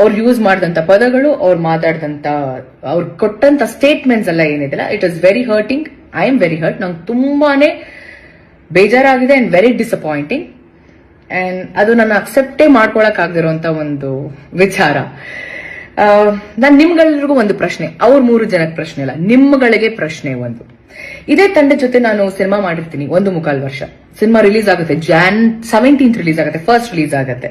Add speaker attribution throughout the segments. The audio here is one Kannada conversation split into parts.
Speaker 1: ಅವ್ರು ಯೂಸ್ ಮಾಡಿದಂತ ಪದಗಳು, ಅವ್ರು ಮಾತಾಡಿದಂತ, ಅವ್ರು ಕೊಟ್ಟಂತ ಸ್ಟೇಟ್ಮೆಂಟ್ಸ್ ಎಲ್ಲ ಏನಿದೆಲ್ಲ it is very hurting I am very hurt ನಂಗೆ ತುಂಬಾನೇ ಬೇಜಾರಾಗಿದೆ ಅಂಡ್ ವೆರಿ ಡಿಸಪಾಯಿಂಟಿಂಗ್ ಅಂಡ್ ಅದು ನಾನು ಅಕ್ಸೆಪ್ಟೇ ಮಾಡ್ಕೊಳಕ್ ಆಗದಿರುವಂತ ಒಂದು ವಿಚಾರ. ನಾನು ನಿಮ್ಗೆಲ್ರಿಗೂ ಒಂದು ಪ್ರಶ್ನೆ. ಅವ್ರ ಮೂರು ಜನಕ್ಕೆ ಪ್ರಶ್ನೆ ಇಲ್ಲ ನಿಮ್ಗಳಿಗೆ ಪ್ರಶ್ನೆ ಒಂದು. ಇದೇ ತಂಡ ಜೊತೆ ನಾನು ಸಿನಿಮಾ ಮಾಡಿರ್ತೀನಿ, ಒಂದು ಮುಕ್ಕಾಲು ವರ್ಷ. ಸಿನಿಮಾ ರಿಲೀಸ್ ಆಗುತ್ತೆ ಜಾನ್ ಸೆವೆಂಟೀನ್ತ್ ರಿಲೀಸ್ ಆಗುತ್ತೆ ಫಸ್ಟ್ ರಿಲೀಸ್ ಆಗುತ್ತೆ.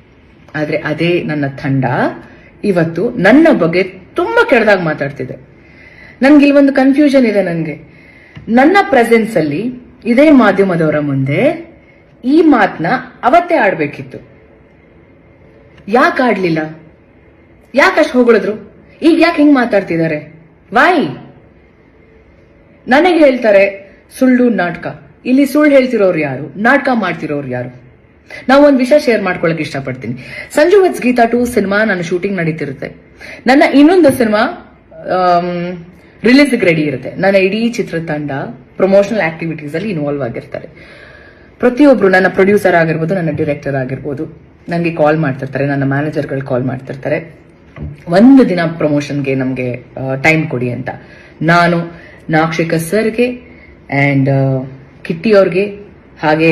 Speaker 1: ಆದ್ರೆ ಅದೇ ನನ್ನ ತಂಡ. ಇವತ್ತು ನನ್ನ ಬಗ್ಗೆ ತುಂಬಾ ಕೆಡದಾಗ ಮಾತಾಡ್ತಿದೆ. ನನ್ಗೆ ಇಲ್ಲಿ ಒಂದು ಕನ್ಫ್ಯೂಷನ್ ಇದೆ ನನಗೆ ನನ್ನ ಪ್ರೆಸೆನ್ಸ್ ಅಲ್ಲಿ ಇದೇ ಮಾಧ್ಯಮದವರ ಮುಂದೆ ಈ ಮಾತನ್ನ ಅವತ್ತೇ ಆಡ್ಬೇಕಿತ್ತು. ಯಾಕೆ ಆಡ್ಲಿಲ್ಲ? ಯಾಕೆ ಅಷ್ಟು ಹೊಗಳಿದ್ರು? ಈಗ ಯಾಕೆ ಹಿಂಗ್ ಮಾತಾಡ್ತಿದ್ದಾರೆ? ವಾಯ್ ನನಗೆ ಹೇಳ್ತಾರೆ ಸುಳ್ಳು ನಾಟಕ. ಇಲ್ಲಿ ಸುಳ್ಳು ಹೇಳ್ತಿರೋರು ಯಾರು? ನಾಟಕ ಮಾಡ್ತಿರೋರು ಯಾರು? ನಾವು ಒಂದು ವಿಷಯ ಶೇರ್ ಮಾಡ್ಕೊಳಕ್ ಇಷ್ಟಪಡ್ತೀನಿ. Sanju weds Geetha two cinema ನನ್ನ ಶೂಟಿಂಗ್ ನಡೀತಿರುತ್ತೆ. ನನ್ನ ಇನ್ನೊಂದು ಸಿನಿಮಾ ರಿಲೀಸ್ ರೆಡಿ ಇರುತ್ತೆ. ನನ್ನ ಇಡೀ ಚಿತ್ರತಂಡ ಪ್ರಮೋಷನಲ್ ಆಕ್ಟಿವಿಟೀಸ್ ಅಲ್ಲಿ ಇನ್ವಾಲ್ವ್ ಆಗಿರ್ತಾರೆ. ಪ್ರತಿಯೊಬ್ರು ನನ್ನ ಪ್ರೊಡ್ಯೂಸರ್ ಆಗಿರ್ಬೋದು, ನನ್ನ ಡೈರೆಕ್ಟರ್ ಆಗಿರ್ಬೋದು ನನಗೆ ಕಾಲ್ ಮಾಡ್ತಿರ್ತಾರೆ, ನನ್ನ ಮ್ಯಾನೇಜರ್ಗಳು ಕಾಲ್ ಮಾಡ್ತಿರ್ತಾರೆ. ಒಂದು ದಿನ ಪ್ರಮೋಷನ್ಗೆ ನಮಗೆ ಟೈಮ್ ಕೊಡಿ ಅಂತ. ನಾನು ನಾಕ್ಷಿಕ ಸರ್ಗೆ ಅಂಡ್ ಕಿಟ್ಟಿ ಅವ್ರಿಗೆ ಹಾಗೆ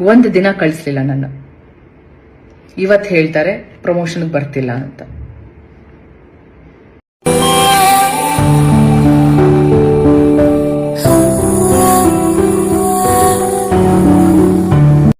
Speaker 1: ಒಂದು ದಿನ ಕಳಿಸ್ಲಿಲ್ಲ ನನ್ನ. ಇವತ್ತು ಹೇಳ್ತಾರೆ ಪ್ರಮೋಷನ್ಗೆ ಬರ್ತಿಲ್ಲ ಅಂತ.